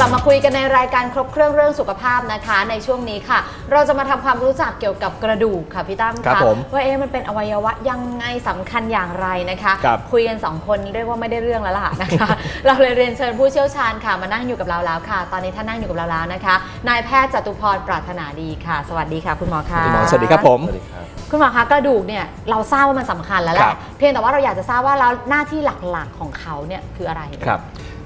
ลับมาคุยกันในรายการครบเครื่องเรื่องสุขภาพนะคะ ในช่วงนี้ค่ะ เราจะมาทำความรู้จักเกี่ยวกับกระดูกค่ะพี่ตั้มครับค่ะผมว่าเอ๊ะมันเป็นอวัยวะยังไงสำคัญอย่างไรนะคะครับ คุยกันสองคนเรียกว่าไม่ได้เรื่องแล้วล่ะนะคะ เราเลยเรียนเชิญผู้เชี่ยวชาญค่ะ มานั่งอยู่กับเราแล้วค่ะ ตอนนี้ท่านนั่งอยู่กับเราแล้วนะคะนายแพทย์จตุพรปรารถนาดีค่ะ สวัสดีค่ะ คุณหมอค่ะคุณหมอสวัสดีครับผม สวัสดีครับ คุณหมอคะกระดูกเนี่ยเราทราบว่ามันสำคัญแล้วแหครัละบ เพียงแต่ว่าเราอยากจะทราบว่าแล้วหน้าที่หลักๆของเขาเนี่ยคืออะไร ครับ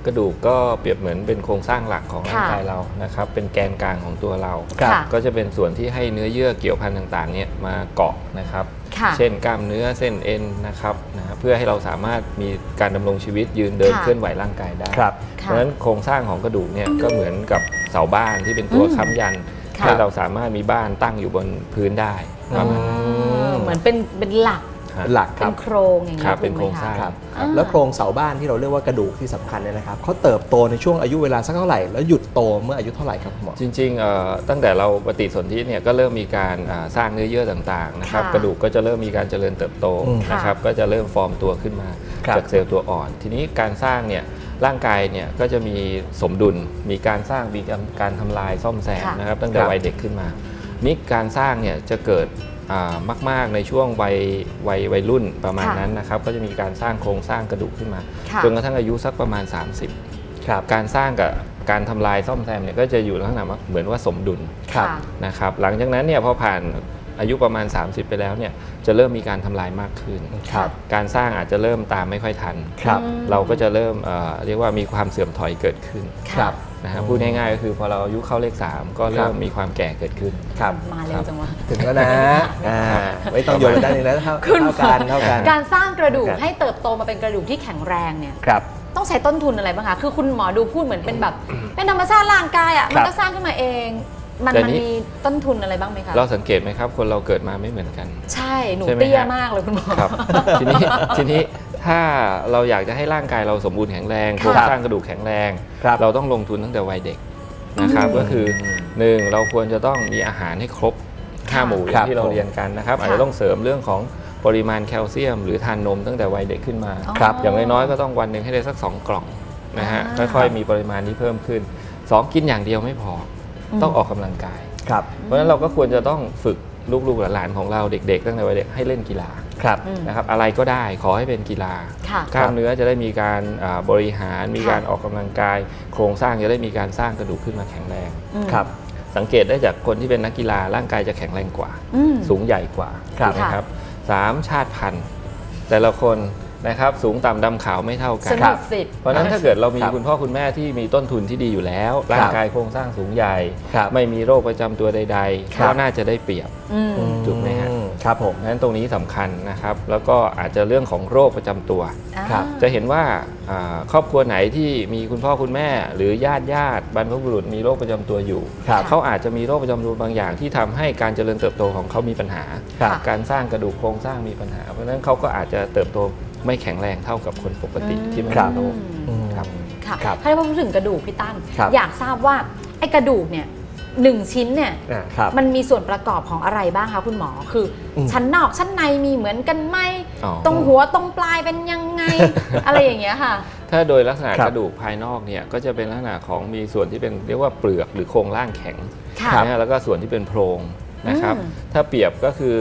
กระดูกก็เปรียบเหมือนเป็นโครงสร้างหลักของร่างค่ะกายเรานะครับ เป็นแกนกลางของตัวเราครับค่ะก็จะเป็นส่วนที่ให้เนื้อเยื่อเกี่ยวพันต่างๆเนี่ยมาเกาะนะครับค่ะเช่นกล้ามเนื้อเส้นเอ็นนะครับนะฮะเพื่อให้เราสามารถมีการดำรงชีวิตยืนเดินค่ะเคลื่อนไหวร่างกายได้ครับเพค่ะราะฉะนั้นโครงสร้างของกระดูกเนี่ยก็เหมือนกับเสาบ้านที่เป็นตัวอืมค้ำยันค่ะให้เราสามารถมีบ้านตั้งอยู่บนพื้นได้ประมาณนั้นอ่าเหมือนเป็นเป็นหลักฮะ หลักคเป็รันบโครงอย่างครันี้บเป็นโครงสร้างครับอ่า แล้วโครงเสาบ้านที่เราเรียกว่ากระดูกที่สำคัญเนี่ยนะครับเขาเติบโตในช่วงอายุเวลาสักเท่าไหร่แล้วหยุดโตเมื่ออายุเท่าไหร่ครับคุณหมอ จริงๆเอ่อตั้งแต่เราปฏิสนธิเนี่ยก็เริ่มมีการอ่าสร้างเนื้อเยื่อต่างๆนะครับค่ะกระดูกก็จะเริ่มมีการเจริญเติบโตอืมนะครับก็จะเริ่มฟอร์มตัวขึ้นมาครับ จากเซลล์ตัวอ่อน ทีนี้การสร้างเนี่ยร่างกายเนี่ยก็จะมีสมดุล มีการสร้างมีการการทำลายซ่อมแซมค่ะ นะครับตั้งแต่ครับวัยเด็กขึ้นมานี่การสร้างเนี่ยจะเกิดอ่า มาก ๆ ในช่วงวัยวัยวัยรุ่นประมาณค่ะนั้นนะครับ ก็จะมีการสร้างโครงสร้างกระดูกขึ้นมาค่ะจนกระทั่งอายุสักประมาณ 30ครับการสร้างกับการทำลายซ่อมแซมเนี่ยก็จะอยู่ลักษณะว่าเหมือนว่าสมดุลครับค่ะนะครับ หลังจากนั้นเนี่ยพอผ่านอายุประมาณ 30 ไปแล้วเนี่ยจะเริ่มมีการทำลายมากขึ้นครับการสร้างอาจจะเริ่มตามไม่ค่อยทันครับอืมเราก็จะเริ่มเอ่อเรียกว่ามีความเสื่อมถอยเกิดขึ้นครับ นะฮะอืมพูดง่ายๆก็คือพอเราอายุเข้าเลข 3 ก็เริ่มมีความแก่เกิดขึ้น ครับ มาเร็วจังวะ ถึงแล้วนะอ่าไม่ต้องโยนไปด้านนี้แล้วเท่าคุณหมอเท่ากันเท่ากัน การสร้างกระดูกครับ ให้เติบโตมาเป็นกระดูกที่แข็งแรงเนี่ย ครับ ต้องใช้ต้นทุนอะไรบ้างคะ คือคุณหมอดูพูดเหมือนเป็นแบบ เป็นธรรมชาติร่างกายอะคมัรันบก็สร้างขึ้นมาเอง มันแต่มันนี่มีต้นทุนอะไรบ้างไหมคะเราสังเกตไหมครับ คนเราเกิดมาไม่เหมือนกัน ใช่หนูใช่ไหมเตี้ยฮะมากเลยคุณหมอ ครับ ทีนี้ทีนี้ถ้าเราอยากจะให้ร่างกายเราสมบูรณ์แข็งแรงค่ะโครงสร้างกระดูกแข็งแรง ครับ เราต้องลงทุนตั้งแต่วัยเด็กนะครับอืมก็คือหนึ่งเราควรจะต้องมีอาหารให้ครบค่ะ5หมู่อครัย่างบที่เราผม เรียนกันนะครับค่ะอาจจะต้องเสริมเรื่องของปริมาณแคลเซียม หรือทานนมตั้งแต่วัยเด็กขึ้นมา ครับ อย่างน้อยๆก็ต้องวันหนึ่งให้ได้สัก 2 กล่องนะฮะอ่า ค่อยๆมีปริมาณที่เพิ่มขึ้น 2 กินอย่างเดียวไม่พออม ต้องออกกำลังกาย ครับ เพราะฉะนั้นเราก็ควรจะต้องฝึกลูกๆหลานๆของเราเด็ก ๆ ตั้งแต่วัยเด็กให้เล่นกีฬาครับอืมนะครับอะไรก็ได้ขอให้เป็นกีฬาค่ะกล้ามเนื้อจะได้มีการอ่าบริหารมีค่ะการออกกำลังกาย โครงสร้างจะได้มีการสร้างกระดูกขึ้นมาแข็งแรงอืมครับสังเกตได้จากคนที่เป็นนักกีฬาร่างกายจะแข็งแรงกว่าอืมสูงใหญ่กว่าครับถูกไหมครับสามชาติพันธุ์แต่ละคน นะครับสูงต่ำดำขาวไม่เท่ากัสนนุกสิทธิ์ เพราะฉะนั้นถ้าเกิดเรามีครับคุณพ่อคุณแม่ที่มีต้นทุนที่ดีอยู่แล้ว ร่างกายโครงสร้างสูงใหญ่ ครับไม่มีโรคประจำตัวใดครัๆบ ก็น่าจะได้เปรียบ อืม ถูกไหมฮะ อืครับผม เพราะฉะนั้นตรงนี้สำคัญนะครับ แล้วก็อาจจะเรื่องของโรคประจำตัว ครับ จะเห็นว่าอ่าครอบครัวไหนที่มีคุณพ่อคุณแม่ หรือญาติญาติบรรพบุรุษมีโรคประจำตัวอยู่ ครับเขาอาจจะมีโรคประจำตัวบางอย่างที่ทำให้การเจริญเติบโตของเขามีปัญหา ครับค่ะการสร้างกระดูกโครงสร้างมีปัญหา เพราะฉะนั้นเขาก็อาจจะเติบโต ไม่แข็งแรงเท่ากับคนปกติที่ไม่ครัมีบโรคอืมครับค่ะครับถ้าได้พูดถึงกระดูกพี่ตั้มครับอยากทราบว่าไอ้กระดูกเนี่ยหนึ่งชิ้นเนี่ยอ่าครับมันมีส่วนประกอบของอะไรบ้างคะคุณหมอคืออมชั้นนอกชั้นในมีเหมือนกันไหมอ๋อตรงหัวตรงปลายเป็นยังไง อะไรอย่างเงี้ยค่ะ ถ้าโดยลักษณะครับกระดูกภายนอกเนี่ยก็จะเป็นลักษณะของมีส่วนที่เป็นเรียกว่าเปลือกหรือโครงร่างแข็งค่ะนะฮะแล้วก็ส่วนที่เป็นโพรงนะครับอืมถ้าเปรียบก็คือ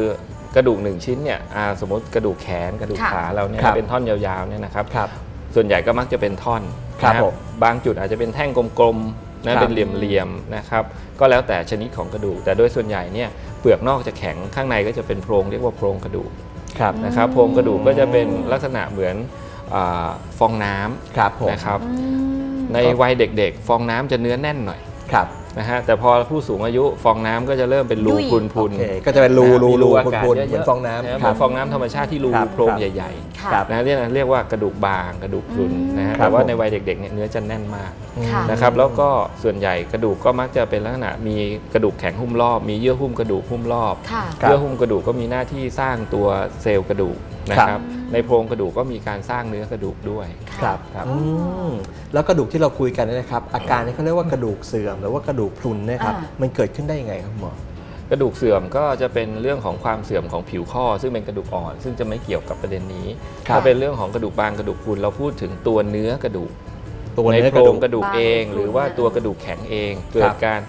กระดูกหนึ่งชิ้นเนี่ยอ่าสมมติกระดูกแขนกระดูกค่ะขาเราเนี่ยครับเป็นท่อนยาวๆเนี่ยนะครับครับส่วนใหญ่ก็มักจะเป็นท่อนครับนะผมบางจุดอาจจะเป็นแท่งกลมๆครันะบเป็นเหลี่ยมๆนะครับก็แล้วแต่ชนิดของกระดูก แต่โดยส่วนใหญ่เนี่ยเปลือกนอกจะแข็งข้างในก็จะเป็นโพรงเรียกว่าโพรงกระดูกครับนะครับโพรงกระดูกก็จะเป็นลักษณะเหมือนอาฟองน้ำครับผมนะครับอืมในวัยเด็กๆ ฟองน้ำจะเนื้อแน่นหน่อยครับ นะฮะแต่พอผู้สูงอายุฟองน้ำก็จะเริ่มเป็นรูยุ่ย พุนโอพุนเคก็จะเป็นรูรูรูอาพุนกาศพุนเยอะๆเหมือนฟองน้ำนะคเหมืรัอบนฟองน้ำธรรมชาติที่รูครับโพรงครับ ใหญ่ค่ะ ครับ ๆนะเรียกเรียกว่ากระดูกบางกระดูกพรุนอืมนะฮะครับแต่ว่าผม ในวัยเด็กๆเนี่ยเนื้อจะแน่นมากค่ะ นะครับแล้วก็ส่วนใหญ่กระดูกก็มักจะเป็นลักษณะมีกระดูกแข็งหุ้มรอบ มีเยื่อหุ้มกระดูกหุ้มรอบ ค่ะ ครับ เยื่อหุ้มกระดูกก็มีหน้าที่สร้างตัวเซลล์กระดูก นะคครัรับบในโพรงกระดูกก็มีการสร้างเนื้อกระดูกด้วยครับครับอืมแล้วกระดูกที่เราคุยกันเนี่ยนะครับ อาการนี้เขาเรียกว่ากระดูกเสื่อมหรือว่ากระดูกพรุนเนะครับอ่ามันเกิดขึ้นได้ยังไงครับหมอ กระดูกเสื่อมก็จะเป็นเรื่องของความเสื่อมของผิวข้อ ซึ่งเป็นกระดูกอ่อน ซึ่งจะไม่เกี่ยวกับประเด็นนี้ครับ ถ้าเป็นเรื่องของกระดูกบางกระดูกพรุนเราพูดถึงตัวเนื้อกระดูก ตัวในเนื้อโคกรระดูงกก ระดูกบางเองพรุนหรือว่านะตัวกระดูกแข็งเอง เกิครัดบการ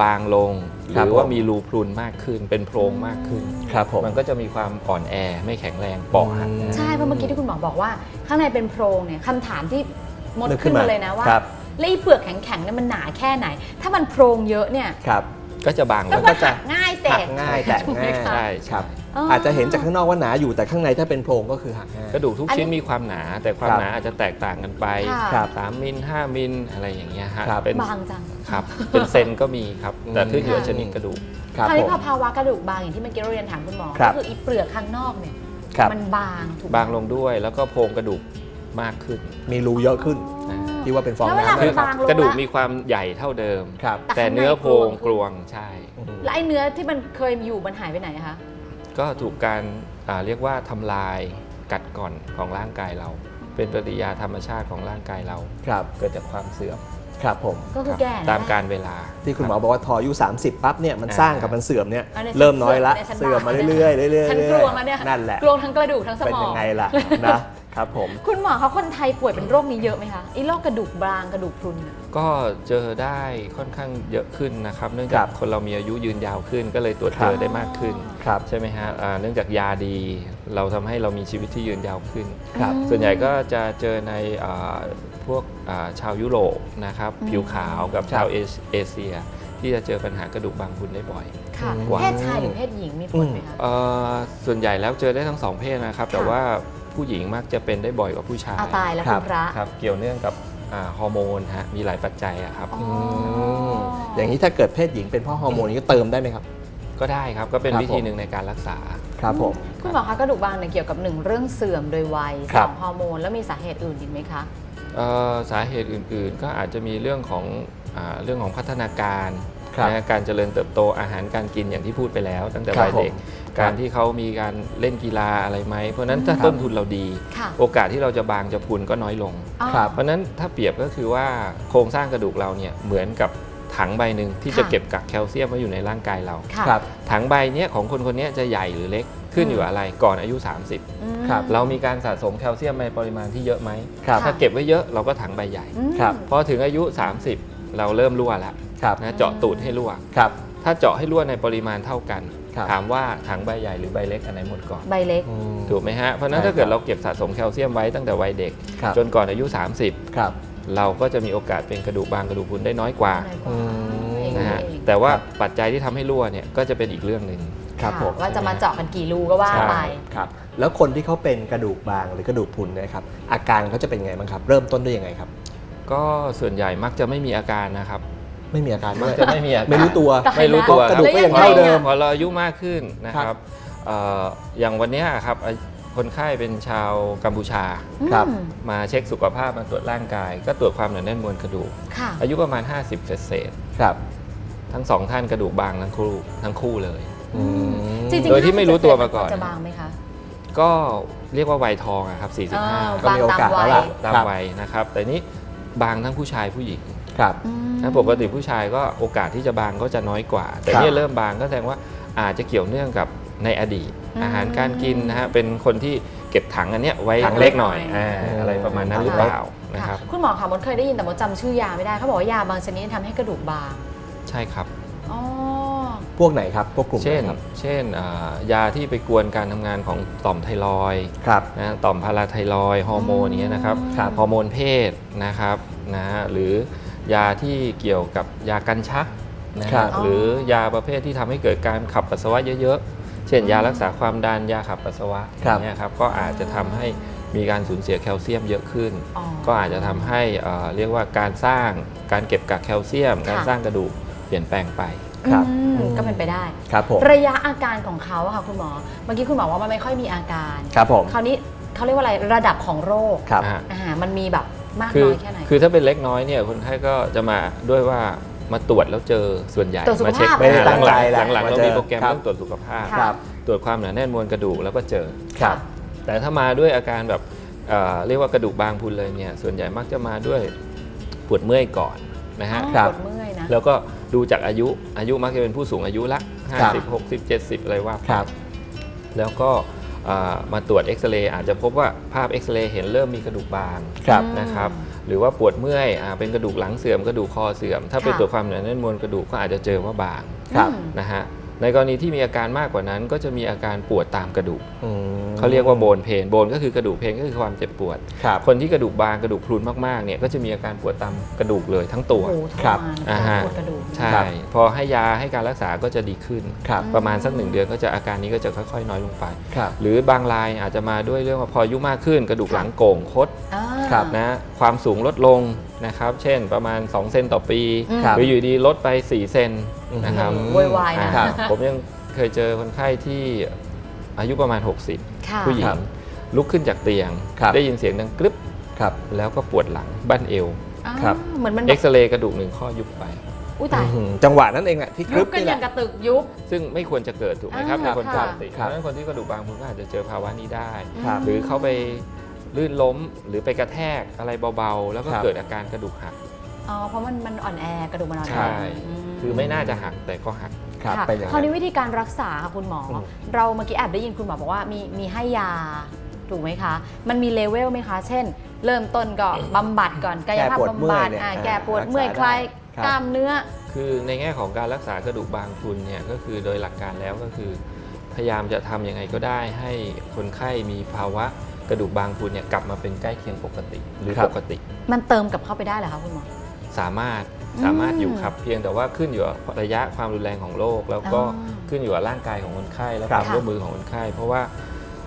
บางลง หครับรือว่าผมมีรูพรุนมากขึ้น เป็นโพรงมากขึ้นครับผมมันก็จะมีความอ่อนแอไม่แข็งแรงปอกหักอืมใช่เพราะเมื่อกี้ที่คุณหมอบอกว่า ข้างในเป็นโพรงเนี่ยคำถามที่มดนึกขึ้ขึ้นนมามาเลยนะว่าครับแล้วไอ้เปลือกแข็งๆเนี่ยมันหนาแค่ไหน ถ้ามันโพรงเยอะเนี่ยครับก็จะบางลก็งมันหักง่ายเสร็หัจ กง่ายแตกถูกไหมง่ายคะใช่ ครับอ๋ออ อาจจะเห็นจากข้างนอกว่าหนาอยู่แต่ข้างในถ้าเป็นโพรงก็คือหักง่าย กระดูกทุกอันนี้ชิ้นมีความหนา แต่ความครับหนาอาจจะแตกต่างกันไปค่ะครับ3มิล5มิลอะไรอย่างเงี้ยฮะครับ เป็นบางจัง ครับเป็นเซนก็มีครับแต่ขึ้นอยู่กับค่ะชนิดกระดูก ครับคราวผนี้ม พอภาวะกระดูกบางอย่างที่เมื่อกี้เราเรียนถามคุณหมอ ครัก็บ คืออีเปลือกข้างนอกเนี่ยครับมันบางถูกไหมบางลงด้วยแล้วก็โพรงกระดูกมากขึ้น มีรูเยอะขึ้นอ่า ที่ว่าเป็นฟองแล้วเวลาน้ำมัคืนอบางลงกระดูกละมีความใหญ่เท่าเดิม ครับ แต่แต่ข้างใน เนื้อโพรงกกลลววงงใช่ แล้วไอ้เนื้อที่มันเคยอยู่มันหายไปไหนอะคะ ก็ถูกการอ่าเรียกว่าทำลายกัดก่อนของร่างกายเรา เป็นปฏิกิริยาธรรมชาติของร่างกายเรา ครับเกิดจากความเสื่อมครับผม ก็คือครับแก่ตามการเวลาที่คุณหมอรับบอกว่าทออายุ 30 ปั๊บเนี่ยมันอ่าสร้างกับมันเสื่อมเนี่ยอันนี้ฉันเริ่มน้อยละฉันเสื่อมมาบาปเรื่อยๆเรื่อยๆฉันกลวงแล้วเนี่ย นั่นแหละ กลวงทั้งกระดูกทั้งสเป็นมองยังไงล่ะนะ ครับผม คุณหมอคะคนไทยป่วยเป็นโรคนี้เยอะไหมคะไอ้โรคกระดูกบางกระดูกพรุนน่ะ ก็เจอได้ค่อนข้างเยอะขึ้นนะครับ เนื่องคจารักบคนเรามีอายุยืนยาวขึ้น ก็เลยตรวจครัเจบอได้มากขึ้นครับใช่ไหมฮะอ่าเนื่องจากยาดี เราทำให้เรามีชีวิตที่ยืนยาวขึ้น ครับ อืม ส่วนใหญ่ก็จะเจอในอ่าพวกอ่าชาวยุโรปนะครับอืมผิวขาวกับครับชาวเอเอเชีย ที่จะเจอปัญหากระดูกบางพรุนได้บ่อย ค่ะอืมเพศชายหรือเพศหญิงมีผลไหมคะ เอ่อส่วนใหญ่แล้วเจอได้ทั้งสองเพศนะครับ แต่ค่ะว่า ผู้หญิงมักจะเป็นได้บ่อยกว่าผู้ชายเอาตายแล้วครัคุบณพระ ครับเกี่ยวเนื่องกับอ่าฮอร์โมนฮะมีหลายปัจจัยอะครับอ๋อมอย่างนี้ถ้าเกิดเพศหญิงเป็นเพ่อฮอร์โมนนี้ก็เติมได้ไหมครับ ก็ได้ครับก็เป็นครับวิธีผม หนึ่งในการรักษา ครับผม คุณหมอคะกระดูกบางเนี่ยเกี่ยวกับหนึ่งเรื่องเสื่อมโดยวัยครัสบองฮอร์โมนแล้วมีสาเหตุอื่นอีกไหมคะ เอ่อสาเหตุอื่นๆ ก็อาจจะมีเรื่องของอาเรื่องของพัฒนาการครับนะการเจริญเติบโตอาหารการกินอย่างที่พูดไปแล้ว ตั้งแต่ครับวัยเด็กผม การที่เขามีการเล่นกีฬาอะไรไหม เพราะฉะนั้นถ้าครับต้นทุนเราดี ค่ะโอกาสที่เราจะบางจะพุนก็น้อยลง อ๋อ ครับ เพราะฉะนั้นถ้าเปรียบก็คือว่าโครงสร้างกระดูกเราเนี่ยเหมือนกับถังใบหนึ่งที่จะค่ะ เก็บกักแคลเซียมไว้อยู่ในร่างกายเรา ค่ะครับ ถังใบเนี้ยของคนคนเนี้ยจะใหญ่หรือเล็กขึ้นอยู่อืมอะไรก่อนอายุอืม ครับ30เรามีการสะสมแคลเซียมในปริมาณที่เยอะไหม ครับ ค่ะ ถ้าเก็บไว้เยอะเราก็ถังใบใหญ่ อืม ครับ พอถึงอายุ 30 เราเริ่มรั่วแล้วครับ นะเจาะตูดให้รั่ว ครับ ถ้าเจาะให้รั่วในปริมาณเท่ากันครับ ถามว่าถังใบใหญ่หรือใบเล็กอันไหนหมดก่อน ใบเล็กอืมถูกไหมฮะ เพราะฉะนั้นใช่ถ้าเกิดครับเราเก็บสะสมแคลเซียมไว้ตั้งแต่วัยเด็กครับจนก่อนอายุครับ30เราก็จะมีโอกาสเป็นกระดูกบางกระดูกพรุนได้น้อยกว่าน้อยกว่าอืมเองนะฮะเองแต่ว่าครับปัจจัยที่ทำให้รั่วเนี่ยก็จะเป็นอีกเรื่องหนึ่งครับะผมว่าจะมาเจาะกันกี่รูก็ว่าใช่ไปครับแล้วคนที่เขาเป็นกระดูกบางหรือกระดูกพรุนเนะครับอาการเขาจะเป็นไงบ้างครับ เริ่มต้นด้วยยังไงครับ ก็ส่วนใหญ่มักจะไม่มีอาการนะครับ ไม่มีอาการมักด้วยจะไม่มีอาการไม่รู้ตัวตายไม่รู้ตัวกระดูกก็ยังพอเท่าเดิมพอเราอายุมากขึ้นนะคครัรับบเอ่ออย่างวันเนี้ยครับไอ้คนไข้เป็นชาวกัมพูชาครับอืมมาเช็คสุขภาพมาตรวจร่างกาย ก็ตรวจความหนาแน่นมวลกระดูกค่ะอายุประมาณ 50 เศษเศษครับๆทั้งสองท่านกระดูกบางทั้งคู่ทั้งคู่เลยอืมจริงๆโดยที่ไม่รู้ตัวมาก่อนจะบางไหมคะก็เรียกว่าวัยทองอะครับอ่า45 ก็มีโอกาสแล้วล่ะตามครับวัยนะครับ แต่นี้บางทั้งผู้ชายผู้หญิง ครับอืมถ้าปกติผู้ชายก็โอกาสที่จะบางก็จะน้อยกว่า แต่ครับเนี่ยเริ่มบางก็แสดงว่าอาจจะเกี่ยวเนื่องกับในอดีตอืมอาหารการกินนะฮะเป็นคนที่เก็บถังอันเนี้ยไว้ถังเล็กหน่อยเล็กหน่อยอาอะไรประมาณนั้นหรือเปล่านะครับค่ะคุณหมอคะมดเคยได้ยินแต่มดจำชื่อยาไม่ได้เขาบอกว่ายาบางชนิดทำให้กระดูกบาง ใช่ครับอ๋อพวกไหนครับพวกกลุ่มไหเช่นนครับเช่นอ่ายาที่ไปกวนการทำงานของต่อมไทรอยด์ครับนะต่อมพาราไทรอยด์ฮอร์โมนอย่างเงี้ยนะครับครับฮอร์โมนเพศนะครับนะฮะหรือ ยาที่เกี่ยวกับยากันชักนะครัฮะบ หรือยาประเภทที่ทำให้เกิดการขับปัสสาวะเยอะๆ เช่นยารักษาความดันยาขับปัสสาวะอย่างเงี้ยครับก็อาจจะทำให้มีการสูญเสียแคลเซียมเยอะขึ้น อ๋อก็อาจจะทำให้เอ่อเรียกว่าการสร้างการเก็บกักแคลเซียม การค่ะสร้างกระดูกเปลี่ยนแปลงไป ครับอืมอืมก็เป็นไปได้ ครับผม ระยะอาการของเขาอะค่ะคุณหมอ เมื่อกี้คุณหมอว่ามันไม่ค่อยมีอาการ ครับผม คราวนี้เขาเรียกว่าอะไรระดับของโรคครับ อ่า อ่ามันมีแบบ มากคือน้อยแค่ไหน คือถ้าเป็นเล็กน้อยเนี่ยคนไข้ก็จะมาด้วยว่ามาตรวจแล้วเจอส่วนใหญ่ตรวจสุขมาเช็คภาพไม่ได้ตั้งใจหแหละลังๆหลังๆมาเราเจอมีโปรแกรมครับเรื่องตรวจสุขภาพค่ะครับ ตรวจความหนาแน่นมวลกระดูกแล้วก็เจอ ครับ แต่ถ้ามาด้วยอาการแบบเอ่อเรียกว่ากระดูกบางพรุนเลยเนี่ยส่วนใหญ่มักจะมาด้วยปวดเมื่อยก่อนนะฮะอ๋อครับปวดเมื่อยนะ แล้วก็ดูจากอายุอายุมักจะเป็นผู้สูงอายุละครับ 50 60 70 อะไรว่าไปครับ แล้วก็อ่า มาตรวจเอ็กซเรย์อาจจะพบว่าภาพเอ็กซเรย์เห็นเริ่มมีกระดูกบางครับนะครับหรือว่าปวดเมื่อยอ่าเป็นกระดูกหลังเสื่อมกระดูกคอเสื่อม ถ้าไปค่ะตรวจความหนาแน่นมวลกระดูกก็อาจจะเจอว่าบางครับอืมนะฮะ ในกรณีที่มีอาการมากกว่านั้น ก็จะมีอาการปวดตามกระดูกอืมเขาเรียกว่าโบนเพนโบนก็คือกระดูกเพนก็คือความเจ็บปวดครับคนที่กระดูกบางกระดูกพรุนมากๆเนี่ยก็จะมีอาการปวดตามกระดูกเลยทั้งตัวโอ้โหทรครับมานอ่าฮะปวดกระดูกใช่ครับพอให้ยาให้การรักษาก็จะดีขึ้นครับประมาณสักหนึ่งเดือนก็จะอาการนี้ก็จะค่อยๆ น้อยลงไปครับหรือบางรายอาจจะมาด้วยเรื่องว่าพออายุมากขึ้น กระดูกหลังโก่งคดอ่าครับนะความสูงลดลงนะครับ เช่นประมาณ 2 เซนต่อปีอืมครับหรืออยู่ดีลดไป 4 เซน นะครับอืมโวยวายนะอ่าผมยังเคยเจอคนไข้ที่อายุประมาณ60ค่ะผู้หญิครังบลุกขึ้นจากเตียง ครับ ได้ยินเสียงดังกรึบครับ แล้วก็ปวดหลังบั้นเอวอ่าครับ เหมือนมันแบเอ็บกซเรย์กระดูกหนึ่งข้อยุบไป อุ้ยตายอื้อหือจังหวะนั้นเองแหละที่กยุรึบบกันนี่อแหย่างละกระตึกยุบ ซึ่งไม่ควรจะเกิดถูกไหมครับอ่าในคนปค่ะกติเพครับ ราะฉะนั้นคนที่กระดูกบางคุณก็อาจจะเจอภาวะนี้ได้ ครับ หรือเขาไปลื่นล้มหรือไปกระแทกอะไรเบาๆ แล้วก็ครับ เกิดอาการกระดูกหัก อ๋อ เพราะมันมันอ่อนแอกระดูกมันอ่อนแอใช่ม คือไม่น่าจะหักแต่ก็หัก ครับค่ะเป็นอย่างคราวนั้นี้น วิธีการรักษาค่ะคุณหมออมเราเมื่อกี้แอบได้ยินคุณหมอบอกว่ามีมีให้ยาถูกไหมคะ มันมีเลเวลไหมคะ เช่น เริ่มต้นก็บำบัดก่อนกายภาพแก้ปวดเมื่บำอยบัดเนี่ยอ่าอ่าแก้ปวดรักษาเมื่อยคลายได้ครับกล้ามเนื้อ คือในแง่ของการรักษากระดูกบางพรุนเนี่ยก็คือโดยหลักการแล้วก็คือ พยายามจะทำยังไงก็ได้ให้คนไข้มีภาวะกระดูกบางพรุนเนี่ยกลับมาเป็นใกล้เคียงปกติหรือครับ ปกติ มันเติมกลับเข้าไปได้เหรอคะคุณหมอ สามารถอืม สามารถอยู่ครับเพียงแต่ว่าขึ้นอยู่กับระยะความรุนแรงของโรคแล้วก็อ๋อขึ้นอยู่กับร่างกายของคนไข้และคครับวามร่วมมือของคนไข้ เพราะว่า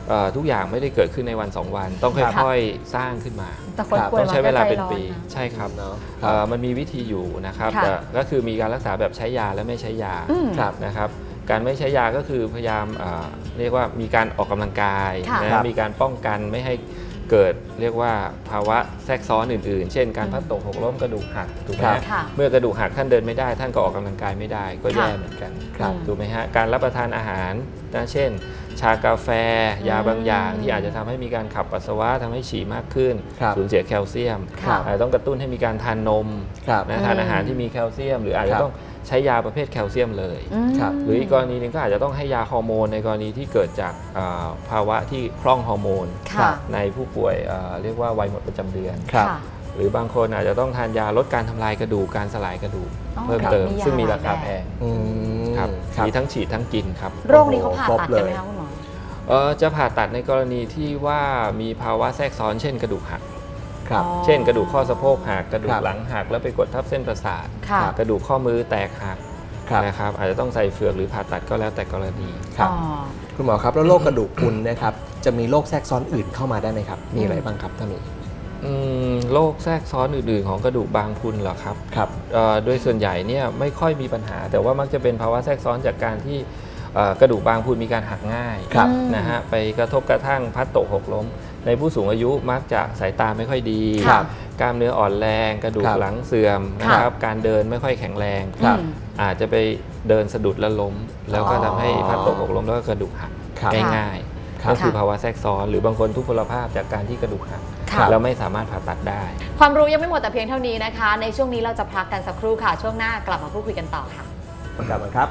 เอ่อทุกอย่างไม่ได้เกิดขึ้นในวันสองวัน ต้องครับค่อยๆสร้างขึ้นมาแต่คนครับป่วยต้องใช้เวลาเป็นปีมัก็ใจร้อนะใช่ครับเนาะเอ่อมันมีวิธีอยู่นะครับค่ะแต่ก็คือมีการรักษาแบบใช้ยาและไม่ใช้ยาอืมครับนะครับการไม่ใช้ยาก็คือพยายามเอ่อเรียกว่ามีการออกกำลังกายค่ะนะครับมีการป้องกันไม่ให้ เกิดเรียกว่าภาวะแทรกซ้อนอื่นๆ เช่นการพลัดตกหกล้มกระดูกหักถูกไหมครับฮะค่ะเมื่อกระดูกหักท่านเดินไม่ได้ท่านก็ออกกำลังกายไม่ได้ก็แย่ค่ะเหมือนกันครับอืมถูกไหมฮะการรับประทานอาหารนะเช่น ชากาแฟ ยาบางอย่างอืมที่อาจจะทำให้มีการขับปัสสาวะทำให้ฉี่มากขึ้นครับสูญเสียแคลเซียมค่ะอาจจะต้องกระตุ้นให้มีการทานนมครับ นะทานอืมอาหารที่มีแคลเซียม หรืออาจคจะรับ ต้อง ใช้ยาประเภทแคลเซียมเลยอืมครับหรืออีกกรณีหนึงก็อาจจะต้องให้ยาฮอร์โมนในกรณีที่เกิดจากเอ่อภาวะที่พร่องฮอร์โมนค่ะในผู้ป่วยเอ่อเรียกว่าวัยหมดประจำเดือนครับค่ะหรือบางคนอาจจะต้องทานยาลดการทำลายกระดูกการสลายกระดูกอ๋อเพิ่มเติมมียาซึ่งมีราคาหลายแบบแพงอืมครับครับมีทั้งฉีดทั้งกินครับ โรคนี้เขาผ่าครบตัดกันไหมเลยคะคุณหมอเอ่อจะผ่าตัดในกรณีที่ว่ามีภาวะแทรกซ้อนเช่นกระดูกหัก ครับอ๋อเช่น กระดูกข้อสะโพกหักกระดูครักบหลังหักแล้วไปกดทับเส้นประสาท ค่ะกระดูกข้อมือแตกหักครับ นะครับอาจจะต้องใส่เฟือกหรือผ่าตัดก็แล้วแต่กรณี ครับ อ๋อ คุณหมอครับแล้วโรคกระดูกพรุนเนะครับจะมีโรคแทรกซ้อนอื่นเข้ามาได้ไหมครับ มีอะไรบ้างครับถ้ามีอืมโรคแทรกซ้อนอื่นๆ ของกระดูกบางพรุนเหรอครับครับ เอ่อโดยส่วนใหญ่เนี่ยไม่ค่อยมีปัญหา แต่ว่ามักจะเป็นภาวะแทรกซ้อนจากการที่เอ่อกระดูกบางพรุนมีการหักง่ายครับอืมนะฮะไปกระทบกระทั่งพลัดตกหกล้ม ในผู้สูงอายุมักจะสายตาไม่ค่อยดีครับกล้ามเนื้ออ่อนแรง กระดูกครับหลังเสื่อมนะครับ การเดินไม่ค่อยแข็งแรง ครับ อืม อาจจะไปเดินสะดุดแล้วล้ม แล้วก็อ๋อทำให้พลัดตกหกล้มแล้วก็กระดูกหักครับง่ายครัๆบก็คือภาวะแทรกซ้อน หรือบางคนทุพพลภาพจากการที่กระดูกหักค่ะแล้วไม่สามารถผ่าตัดได้ ความรู้ยังไม่หมดแต่เพียงเท่านี้นะคะ ในช่วงนี้เราจะพักกันสักครู่ค่ะ ช่วงหน้ากลับมาพูดคุยกันต่อค่ะ กลับมาครับ